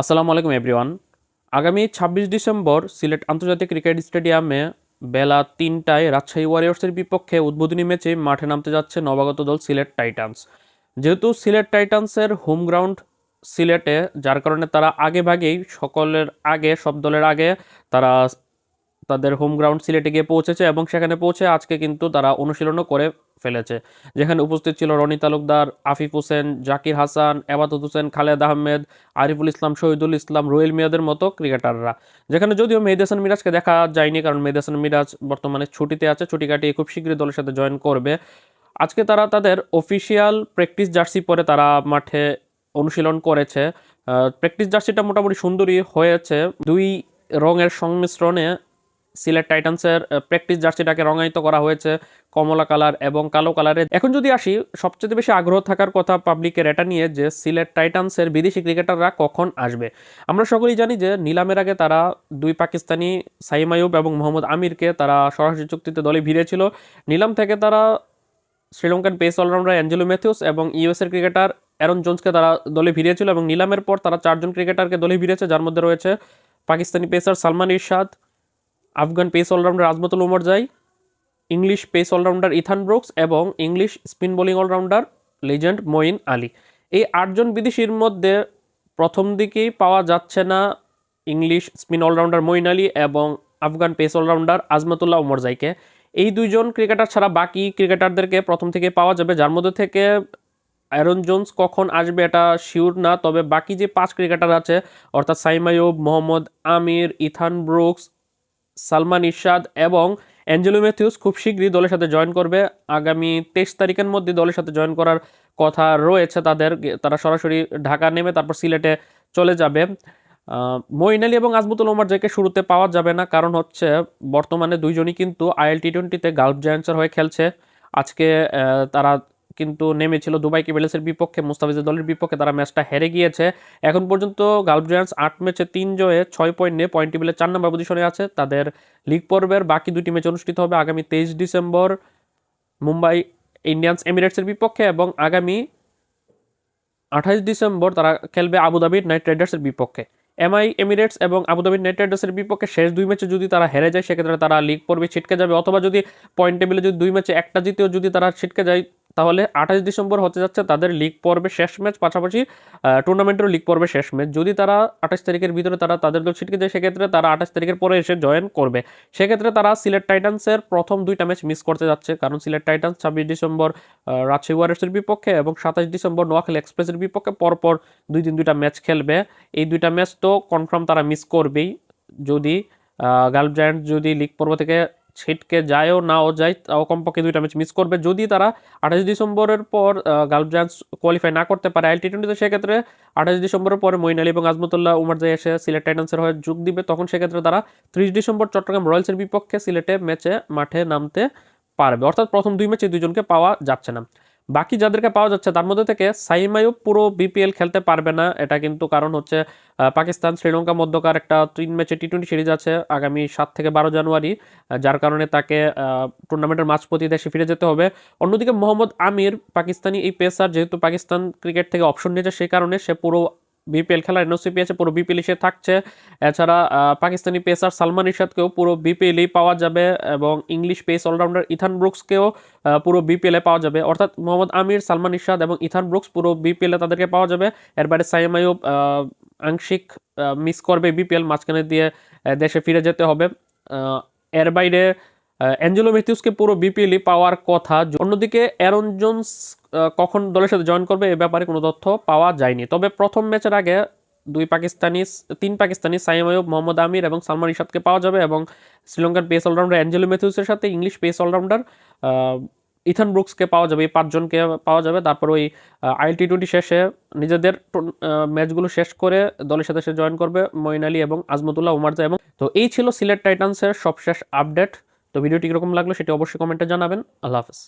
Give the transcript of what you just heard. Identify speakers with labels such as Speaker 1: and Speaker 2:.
Speaker 1: আসসালামু আলাইকুম, এভরিওয়ান। আগামী ছাব্বিশ ডিসেম্বর সিলেট আন্তর্জাতিক ক্রিকেট স্টেডিয়ামে বেলা তিনটায় রাজশাহী ওয়ারিয়র্সের বিপক্ষে উদ্বোধনী ম্যাচে মাঠে নামতে যাচ্ছে নবাগত দল সিলেট টাইটান্স। যেহেতু সিলেট টাইটান্সের হোম গ্রাউন্ড সিলেটে, যার কারণে তারা আগে ভাগেই সকলের আগে, সব দলের আগে তারা তাদের হোম গ্রাউন্ড সিলেটে গিয়ে পৌঁছেছে এবং সেখানে পৌঁছে আজকে কিন্তু তারা অনুশীলনও করে ফেলেছে। যেখানে উপস্থিত ছিল রনি তালুকদার, আফিফ হোসেন, জাকির হাসান, এবাদত হোসেন, খালেদ আহমেদ, আরিফুল ইসলাম, শহীদুল ইসলাম, রোয়েল মিয়াদের মতো ক্রিকেটাররা। যেখানে যদিও মেহেদি হাসান মিরাজকে দেখা যায়নি, কারণ মেহেদি হাসান মিরাজ বর্তমানে ছুটিতে আছে, ছুটি কাটিয়ে খুব শীঘ্রই দলের সাথে জয়েন করবে। আজকে তারা তাদের অফিসিয়াল প্র্যাকটিস জার্সি পরে তারা মাঠে অনুশীলন করেছে। প্র্যাকটিস জার্সিটা মোটামুটি সুন্দরই হয়েছে। দুই রঙের সংমিশ্রণে সিলেট টাইটান্সের প্র্যাকটিস জার্সিটাকে রঙায়িত করা হয়েছে। কমলা কালার এবং কালো কালারে এখন যদি আসি, সবচেয়ে বেশি আগ্রহ থাকার কথা পাবলিকের এটা নিয়ে যে সিলেট টাইটান্সের বিদেশি ক্রিকেটাররা কখন আসবে। আমরা সকলেই জানি যে নিলামের আগে তারা দুই পাকিস্তানি সাইম আয়ুব এবং মোহাম্মদ আমিরকে তারা সরাসরি চুক্তিতে দলে ভিড়েছিল। নিলাম থেকে তারা Sri Lankan pace allrounder Angelo Mathews এবং ইউএসের ক্রিকেটার অ্যারন জোন্সকে তারা দলে ভিড়িয়েছিল এবং নিলামের পর তারা চারজন ক্রিকেটারকে দলে ভিড়িয়েছে যার মধ্যে রয়েছে Pakistani pacer Salman Irshad, Afghan pace allrounder Azmatul Omarzai English pace allrounder Ethan Brooks এবং English spin bowling allrounder legend Moeen Ali. এই আটজন বিদেশির মধ্যে প্রথম দিকেই পাওয়া যাচ্ছে না English spin allrounder Moeen Ali এবং আফগান পেস অলরাউন্ডার আজমতুল্লাহ উমর জাইকে। এই দুইজন ক্রিকেটার ছাড়া বাকি ক্রিকেটারদেরকে প্রথম থেকে পাওয়া যাবে। যার মধ্যে থেকে অ্যারন জোন্স কখন আসবে এটা শিওর না, তবে বাকি যে পাঁচ ক্রিকেটার আছে, অর্থাৎ সাইমায়ুব মোহাম্মদ আমির, ইথান ব্রুকস, সালমান ইরশাদ এবং অ্যাঞ্জেলো ম্যাথিউস খুব শীঘ্রই দলের সাথে জয়েন করবে। আগামী তেইশ তারিখের মধ্যে দলের সাথে জয়েন করার কথা রয়েছে তাদের। তারা সরাসরি ঢাকা নেমে তারপর সিলেটে চলে যাবে। মঈন আলী এবং আজমুতুল ওমর জয়কে শুরুতে পাওয়া যাবে না, কারণ হচ্ছে বর্তমানে দুইজনই কিন্তু আইএল টি টোয়েন্টিতে গালফ জায়ান্টসের হয়ে খেলছে। আজকে তারা কিন্তু নেমেছিল দুবাই ক্যাপিটালসের বিপক্ষে, মুস্তাফিজের দলের বিপক্ষে তারা ম্যাচটা হেরে গিয়েছে। এখন পর্যন্ত গালফ জায়ান্টস আট ম্যাচে তিন জয়ে ছয় পয়েন্ট নিয়ে পয়েন্ট টেবিলে চার নম্বর পজিশনে আছে। তাদের লিগ পর্বের বাকি দুটি ম্যাচ অনুষ্ঠিত হবে আগামী তেইশ ডিসেম্বর মুম্বাই ইন্ডিয়ান্স এমিরেটসের বিপক্ষে এবং আগামী আঠাইশ ডিসেম্বর তারা খেলবে আবুধাবির নাইট রাইডার্সের বিপক্ষে। এমআই এমিরেটস এবং আবুধাবি নাইট রাইডার্সের বিপক্ষে শেষ দুই ম্যাচে যদি তারা হেরে যায়, সেক্ষেত্রে তারা লিগ পর্বে ছিটকে যাবে। অথবা যদি পয়েন্ট টেবিলে যদি দুই ম্যাচে একটা জিতেও যদি তারা ছিটকে যায় তাহলে আঠাশ ডিসেম্বর হতে যাচ্ছে তাদের লিগ পর্বে শেষ ম্যাচ, পাশাপাশি টুর্নামেন্টেরও লিগ পর্বে শেষ ম্যাচ। যদি তারা আঠাশ তারিখের ভিতরে তারা তাদের দল ছিটকে যায় সেক্ষেত্রে তারা আঠাশ তারিখের পরে এসে জয়েন করবে। সেক্ষেত্রে তারা সিলেট টাইটান্সের প্রথম দুইটা ম্যাচ মিস করতে যাচ্ছে, কারণ সিলেট টাইটান্স ছাব্বিশ ডিসেম্বর রাজশাহী ওয়ারিয়ার্সের বিপক্ষে এবং সাতাশ ডিসেম্বর নোয়াখালী এক্সপ্রেসের বিপক্ষে পরপর দুই দিন দুইটা ম্যাচ খেলবে। এই দুইটা ম্যাচ তো কনফার্ম তারা মিস করবেই। যদি গাল্ফ জায়ান্ট যদি লিগ পর্ব থেকে ছিটকে যায়ও নাও যায়, তাও কমপক্ষে দুইটা ম্যাচ মিস করবে। যদি তারা আঠাশ ডিসেম্বরের পর গালফ জায়ান্স কোয়ালিফাই না করতে পারে আইএল টি টোয়েন্টিতে সেক্ষেত্রে আঠাশ ডিসেম্বরের পরে মইন আলী এবং আজমতুল্লাহ উমার জাই এসে সিলেট টাইটান্সের হয়ে যোগ দিবে। তখন সেক্ষেত্রে তারা ত্রিশ ডিসেম্বর চট্টগ্রাম রয়্যালসের বিপক্ষে সিলেটে ম্যাচে মাঠে নামতে পারবে। অর্থাৎ প্রথম দুই ম্যাচে দুজনকে পাওয়া যাচ্ছে না। বাকি যাদেরকে পাওয়া যাচ্ছে, তার মধ্যে থেকে সাইমায়ুব পুরো বিপিএল খেলতে পারবে না। এটা কিন্তু কারণ হচ্ছে পাকিস্তান, শ্রীলঙ্কা মধ্যকার একটা তিন ম্যাচে টি টোয়েন্টি সিরিজ আছে আগামী সাত থেকে বারো জানুয়ারি যার কারণে তাকে টুর্নামেন্টের মাঝপতি দেশে ফিরে যেতে হবে। অন্যদিকে মোহাম্মদ আমির, পাকিস্তানি এই পেসার, যেহেতু পাকিস্তান ক্রিকেট থেকে অপশন নিয়েছে, সেই কারণে সে পুরো বিপিএল খেলার এনওসি পেয়েছে, পুরো বিপিএল সে থাকছে। এছাড়া পাকিস্তানি পেসার সালমান ইরশাদকেও পুরো বিপিএলই পাওয়া যাবে এবং ইংলিশ পেস অলরাউন্ডার ইথান ব্রুকসকেও পুরো বিপিএলে পাওয়া যাবে। অর্থাৎ মোহাম্মদ আমির, সালমান ইরশাদ এবং ইথান ব্রুকস পুরো বিপিএলে তাদেরকে পাওয়া যাবে। এর বাইরে সাইম আয়ুব আংশিক মিস করবে বিপিএল, মাঝখানে দিয়ে দেশে ফিরে যেতে হবে। এর বাইরে অ্যাঞ্জেলো মেথিউসকে পুরো বিপিএলই পাওয়ার কথা। অন্যদিকে, অ্যারন জোন্স কখন দলের সাথে জয়েন করবে এ ব্যাপারে কোনো তথ্য পাওয়া যায়নি। তবে প্রথম ম্যাচের আগে দুই পাকিস্তানি, তিন পাকিস্তানি সাইম আয়ুব মোহাম্মদ আমির এবং সালমান ইশাদকে পাওয়া যাবে এবং শ্রীলঙ্কার পেস অলরাউন্ডার অ্যাঞ্জেলো মেথিউসের সাথে ইংলিশ পেস অলরাউন্ডার ইথান ব্রুকসকে পাওয়া যাবে, এই পাঁচজনকে পাওয়া যাবে। তারপর ওই আইএল টি টোয়েন্টি শেষে নিজেদের ম্যাচগুলো শেষ করে দলের সাথে সে জয়েন করবে মঈন আলী এবং আজমতুল্লাহ উমারজা এবং তো এই ছিল সিলেট টাইটান্সের সবশেষ আপডেট তো ভিডিওটি কীরকম লাগল সেটি অবশ্যই কমেন্টে জানাবেন। আল্লাহ হাফেজ।